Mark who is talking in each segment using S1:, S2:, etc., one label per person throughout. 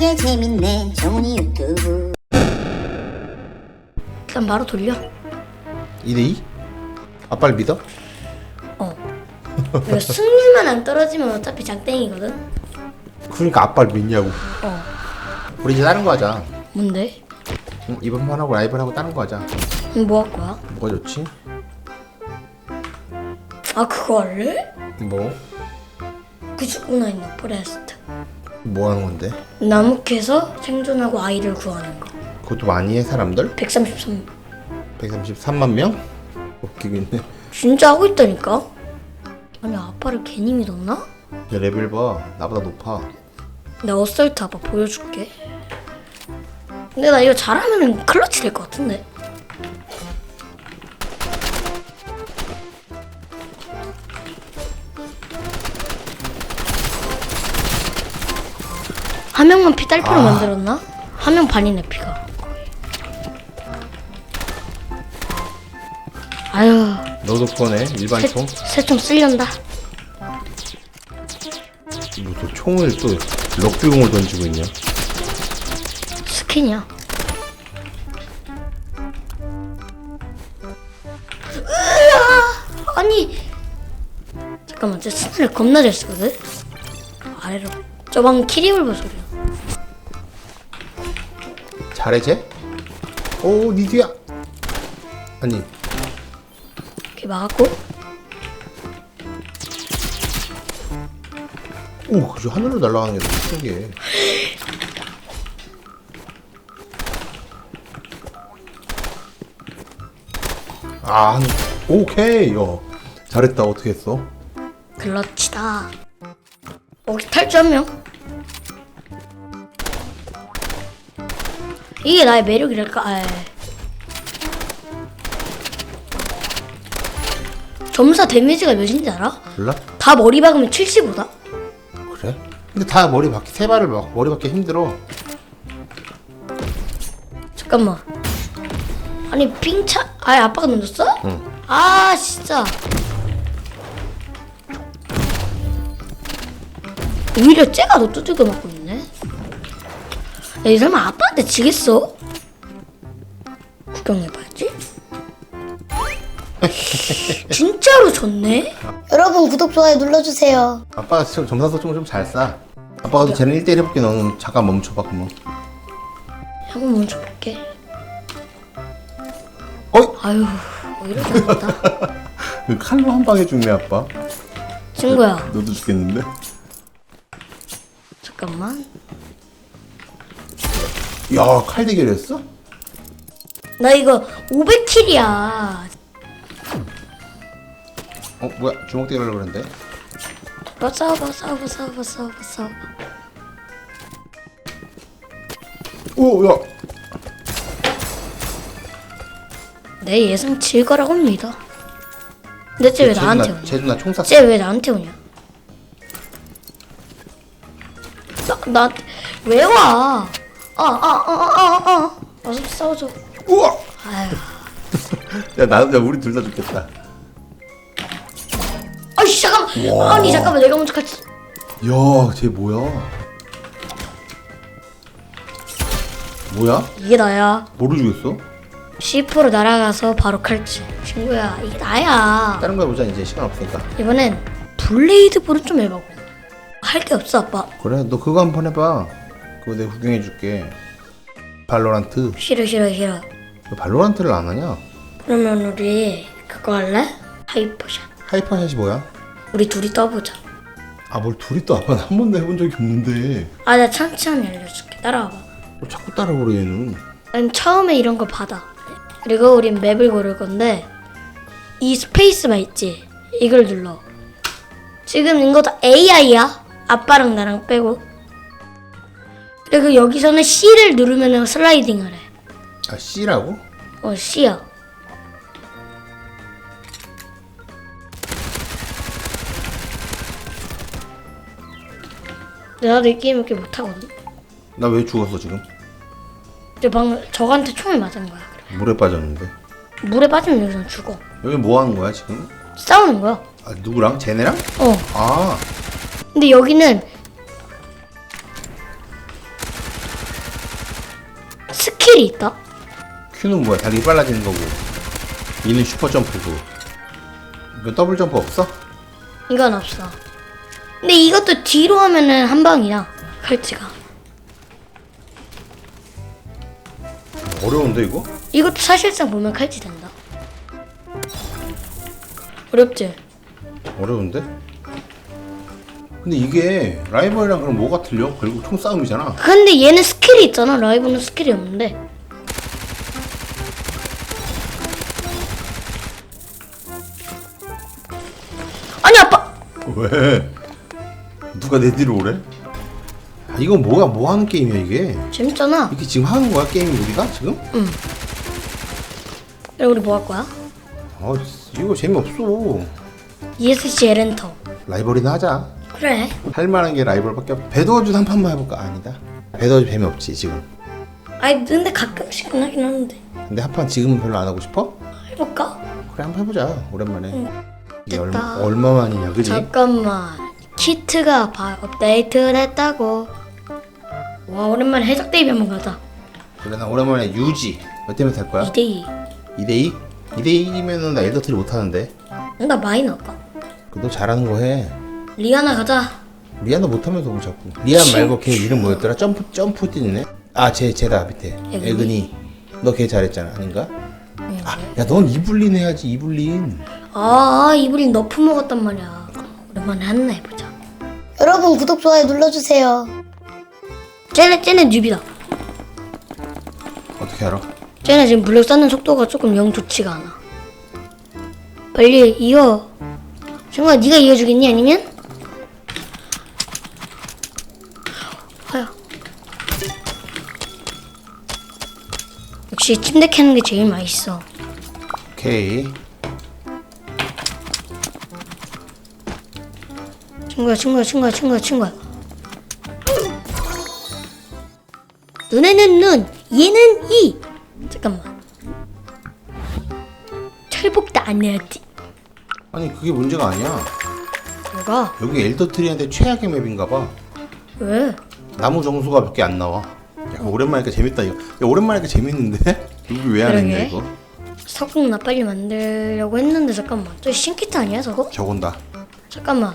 S1: 신나게 재밌네 정훈이 유튜브
S2: 일단 바로 돌려.
S3: 2대2? 아빠를 믿어?
S2: 어. 이거 승률만 안 떨어지면 어차피 장땡이거든.
S3: 그러니까 아빠를 믿냐고
S2: 어.
S3: 우리 이제 다른 거 하자
S2: 뭔데?
S3: 응, 이번 판 하고 라이벌 하고 다른 거 하자
S2: 이거 뭐 할 거야?
S3: 뭐가 좋지?
S2: 아 그거 할래?
S3: 뭐?
S2: 그 죽고 나 있는 포레스트.
S3: 뭐 하는 건데?
S2: 나무 캐서 생존하고 아이를 구하는 거.
S3: 그것도 많이 해 사람들?
S2: 133.
S3: 133만 명? 웃기겠네
S2: 진짜 하고 있다니까? 아니 아빠를 괜히 믿었나?
S3: 야 레벨 봐 나보다 높아
S2: 내가 어설트 아빠 보여줄게. 근데 나 이거 잘하면 클러치 될 것 같은데. 한 명만 피 딸피로
S3: 아.
S2: 만들었나? 한 명 반이네 피가. 아유,
S3: 너도 그거네 일반 총?
S2: 새총 쓸련다.
S3: 뭐또 총을 또 럭비공을 던지고 있냐
S2: 스킨이야. 으아! 아니 잠깐만 저 스킨을 겁나 잘 쓰거든. 아래로 저방 키리볼버 소리야.
S3: 잘해 쟤? 오 니디야 아니
S2: 이렇게 막았고
S3: 오 그저 하늘로 날아가는 게 너무 신기해 아 하늘 오케이 어 잘했다 어떻게 했어?
S2: 글러치다. 여기 탈주 한 명. 이게 나의 매력이랄까. 아, 점사 데미지가 몇인지 알아?
S3: 몰라?
S2: 다 머리 박으면 75다.
S3: 그래? 근데 다 머리 박기 세 발을 막 머리 박기 힘들어
S2: 잠깐만. 아니 빙차. 아 아빠가 던졌어?
S3: 응.
S2: 아 진짜. 오히려 쟤가 더 두들겨 맞고 있네. 야, 이 설마 아빠한테 지겠어? 구경해봐야지. 진짜로 졌네?
S1: 여러분 구독 좋아요 눌러주세요
S3: 아빠가 지금 점사 소총을 좀 잘 쏴. 아빠가 쟤는 1대1 해볼게 너는 잠깐 멈춰봐 그러면
S2: 한번 먼저 볼게.
S3: 어이?
S2: 아유, 뭐 이렇게 됐다.
S3: 그 칼로 한 방에 죽네 아빠
S2: 친구야,
S3: 너도 죽겠는데?
S2: 잠깐만.
S3: 야 칼 대결했어?
S2: 나 이거 500킬이야.
S3: 어 뭐야 주먹 대결하려고 그랬는데
S2: 뭐 싸워봐, 싸워봐, 싸워봐, 싸워봐, 싸워봐.
S3: 오 야
S2: 내 예상 질 거라고 믿어. 근데 쟤왜 나한테 오냐?
S3: 쟤도 나총 쐈어
S2: 쟤 왜 나한테 오냐? 나, 나한테 왜 와? 아. 어서 싸워줘.
S3: 우와
S2: 아유.
S3: 야나 야, 우리 둘 다 죽겠다
S2: 아이씨, 잠깐만.
S3: 와.
S2: 아니, 잠깐만. 내가 먼저 같이.
S3: 야 쟤 뭐야 뭐야?
S2: 이게 나야.
S3: 뭐로 죽였어?
S2: C4로 날아가서 바로 칼치. 친구야, 이게 나야.
S3: 다른 거 해보자 이제 시간 없으니까
S2: 이번엔 블레이드 볼은 좀 해보고. 할 게 없어, 아빠.
S3: 그래 너 그거 한번 해봐 그거 내가 구경해줄게 발로란트
S2: 싫어, 싫어, 싫어.
S3: 왜 발로란트를 안 하냐?
S2: 그러면 우리 그거 할래? 하이퍼샷.
S3: 하이퍼샷이 뭐야?
S2: 우리 둘이 떠보자.
S3: 아 뭘 둘이 또 아빠는 한 번도 해본 적이 없는데
S2: 아, 나 천천히 알려줄게. 따라와봐.
S3: 뭘 자꾸 따라오래 얘는
S2: 난 처음에 이런 거 받아. 그리고 우린 맵을 고를 건데 이 스페이스바 있지? 이걸 눌러. 지금 이거 다 AI야. 아빠랑 나랑 빼고. 그리고 여기서는 C를 누르면 슬라이딩을 해.
S3: 아 C라고?
S2: 어, C야. 나도 이 게임 이렇게 못하거든.
S3: 나 왜 죽었어 지금?
S2: 근데 방금 저한테 총을 맞은 거야.
S3: 물에 빠졌는데
S2: 물에 빠지면 여기서 죽어.
S3: 여기 뭐 하는 거야 지금?
S2: 싸우는 거야.
S3: 아 누구랑? 쟤네랑?
S2: 어.
S3: 아
S2: 근데 여기는 스킬이 있다?
S3: Q는 뭐야? 달리기 빨라지는 거고. E는 슈퍼 점프고. 이거 더블 점프 없어?
S2: 이건 없어. 근데 이것도 뒤로 하면은 한 방이야. 칼치가.
S3: 어려운데 이거?
S2: 이것도 사실상 보면 칼치 된다. 어렵지?
S3: 어려운데? 근데 이게 라이벌이랑 그럼 뭐가 틀려? 결국 총싸움이잖아.
S2: 근데 얘는 스킬이 있잖아. 라이브는 스킬이 없는데.
S3: 왜? 누가 내 뒤로 오래? 아, 이거 뭐야? 뭐 하는 게임이야 이게?
S2: 재밌잖아.
S3: 이렇게 지금 하는 거야 게임 우리가 지금?
S2: 그럼 우리 뭐 할 거야?
S3: 아 이거 재미없어.
S2: ESC 에렌터.
S3: 라이벌이나 하자.
S2: 그래.
S3: 할 만한 게 라이벌밖에 없. 배도주 한 판만 해볼까? 아니다. 배도주 재미없지 지금.
S2: 아니 근데 가끔씩은 하긴 하는데.
S3: 근데 한 판 지금은 별로 안 하고 싶어?
S2: 해볼까?
S3: 그래 한 판 해보자 오랜만에. 얼마
S2: 됐다.
S3: 얼마만이냐 그지?
S2: 잠깐만. 키트가 바, 업데이트를 했다고. 와 오랜만에 해적 대비 한번 가자.
S3: 그래 나 오랜만에 유지 몇 대면 탈 거야?
S2: 2대2.
S3: 2대2? 2대2면은 나 엘더트리 못하는데
S2: 나 많이 넣을까?
S3: 그너 잘하는 거 해.
S2: 리아나 가자.
S3: 리안도 못하면서 뭐 자꾸 리안
S2: 치.
S3: 말고 걔 이름 뭐였더라? 점프 점프 뛰네. 아쟤 쟤다 밑에
S2: 에그니.
S3: 에그니. 너 걔 잘했잖아 아닌가? 아 야 넌 이블린 해야지 이블린.
S2: 아 이불이 너프 먹었단 말이야. 오랜만에 한나 해보자.
S1: 여러분 구독 좋아요 눌러주세요.
S2: 쟤네 쟤네 뉴비다.
S3: 어떻게 알아?
S2: 쟤네 지금 블랙 쌓는 속도가 조금 영 좋지가 않아. 빨리 이어. 정말 네가 이어주겠니 아니면? 아야. 역시 침대 캐는 게 제일 맛있어.
S3: 오케이.
S2: 친구야 친구야 친구야 친구야 친구야. 눈에는 눈, 얘는 이. 잠깐만. 철복도 안 해야지.
S3: 아니 그게 문제가 아니야.
S2: 뭐가?
S3: 여기 엘더트리한테 최악의 맵인가 봐.
S2: 왜?
S3: 나무 정수가 몇 개 안 나와. 야 오랜만이니까 재밌다 이거. 야 오랜만이니까 재밌는데? 이거 왜안 했냐
S2: 그러게.
S3: 이거?
S2: 석궁 나 빨리 만들려고 했는데 잠깐만. 저 신키트 아니야 저거?
S3: 적온다.
S2: 잠깐만.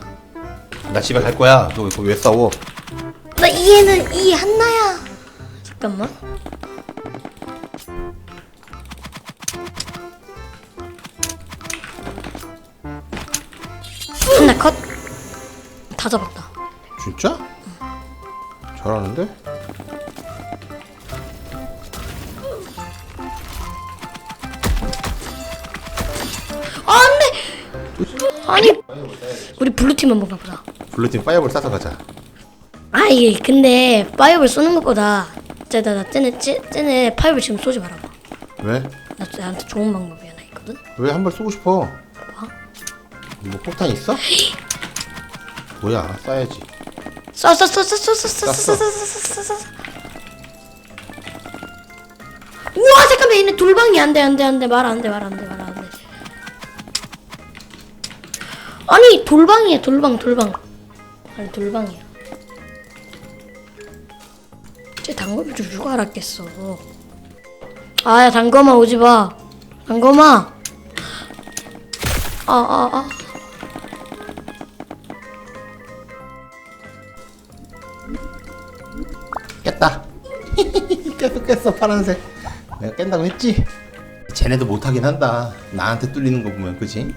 S3: 나 집에 갈 거야. 너 이거 왜 싸워?
S2: 나 이해는 이 한나야. 잠깐만. 한나 컷. 다 잡았다.
S3: 진짜? 잘하는데?
S2: 아, 안 돼. 아니 우리 블루팀 한번 가보자.
S3: 블루팀 파이어볼 싸서 가자.
S2: 아 이게 근데 파이어볼 쏘는 것보다 쟤나 나 쟤네 쟤, 쟤네 파이어볼 지금 쏘지 말아봐.
S3: 왜?
S2: 나 나한테 좋은 방법이 하나 있거든.
S3: 왜 한 발 쏘고 싶어?
S2: 뭐?
S3: 뭐 폭탄 있어? 뭐야 쏴야지.
S2: 쏴쏴쏴쏴쏴쏴쏴쏴쏴쏴쏴 우와 잠깐만 얘네 돌방이 안돼 안돼 안돼 말 안돼 말 안돼 말 안돼 아니 돌방이야 돌방 돌방 아니 돌방이야 쟤 단검을 줄 누가 알았겠어 아야 단검아 오지 마 단검아 아 아아 아, 아.
S3: 깼다. 깼어 깼어 파란색. 내가 깬다고 했지? 쟤네도 못하긴 한다. 나한테 뚫리는 거 보면 그지?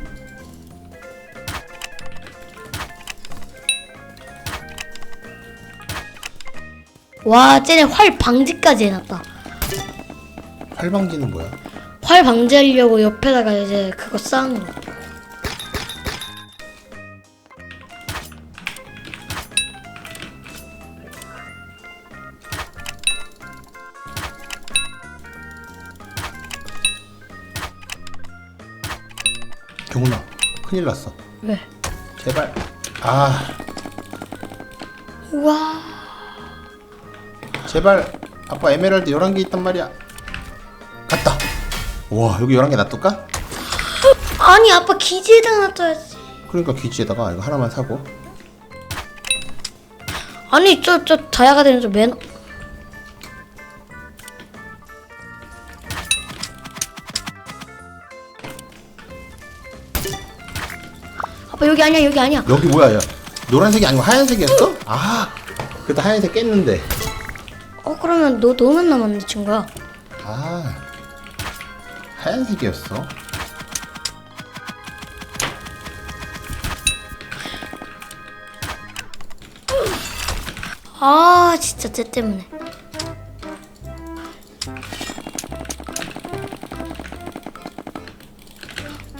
S2: 와 쟤네 활 방지까지 해놨다
S3: 활방지는 뭐야?
S2: 활 방지하려고 옆에다가 이제 그거 쌓은 거.
S3: 경훈아 큰일 났어.
S2: 왜?
S3: 제발. 아
S2: 우와.
S3: 제발 아빠 에메랄드 11개 있단 말이야. 갔다. 와 여기 11개 놔둘까?
S2: 아니 아빠 기지에다 놔둬야지.
S3: 그러니까 기지에다가 이거 하나만 사고.
S2: 아니 저 저 다야가 되는 저 매너. 아빠 여기 아니야 여기 아니야.
S3: 여기 뭐야 야 노란색이 아니고 하얀색이었어? 아 그래도 하얀색 깼는데.
S2: 어 그러면 너 너만 남았네 친구야.
S3: 아 하얀색이었어
S2: 아 진짜 쟤 때문에.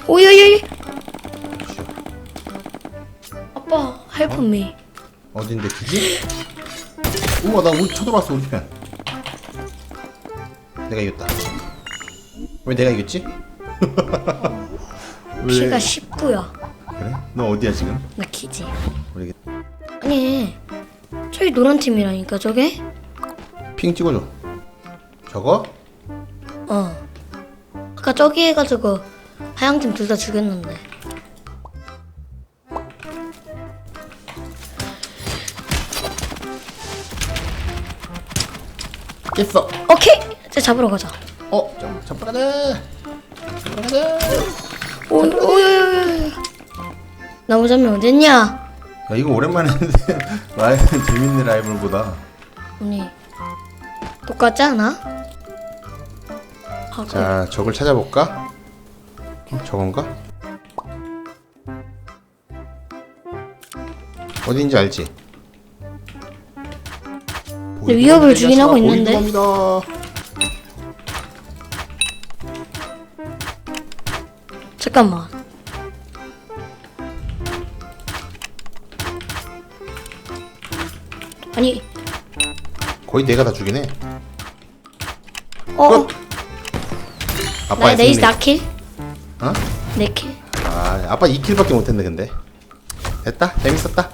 S2: 오예예예. 아빠 헬프 미.
S3: 어딘데 그지? 우와 나 우리 쳐들어왔어 우리 편 내가 이겼다 왜 내가 이겼지? 왜?
S2: 피가 19야.
S3: 그래? 너 어디야 지금?
S2: 나 키지.
S3: 우리
S2: 아니 저기 노란 팀이라니까 저게.
S3: 핑 찍어줘 저거?
S2: 어. 아까 저기 해가지고 하양 팀 둘 다 죽였는데.
S3: 깼어
S2: 오케이. 이제 잡으러 가자.
S3: 어? 좀 잡으러 가자 잡으러 가자
S2: 오, 오요요요. 나무 잡면 어딨냐?
S3: 야 이거 오랜만에 했는데 라이브 재밌네 라이브를 보다
S2: 언니 똑같지 않아? 아, 그래.
S3: 자 저걸 찾아볼까? 어, 저건가? 어딘지 알지?
S2: 근데 위협을 주긴 하고 있는데.
S3: 겁니다.
S2: 잠깐만. 아니,
S3: 거의 내가 다 죽이네
S2: 어,
S3: 끝! 아빠의
S2: 나 네이스
S3: 승리
S2: 나킬?
S3: 어?
S2: 네 킬?
S3: 아 아빠 2킬밖에 못했네 근데 됐다 재밌었다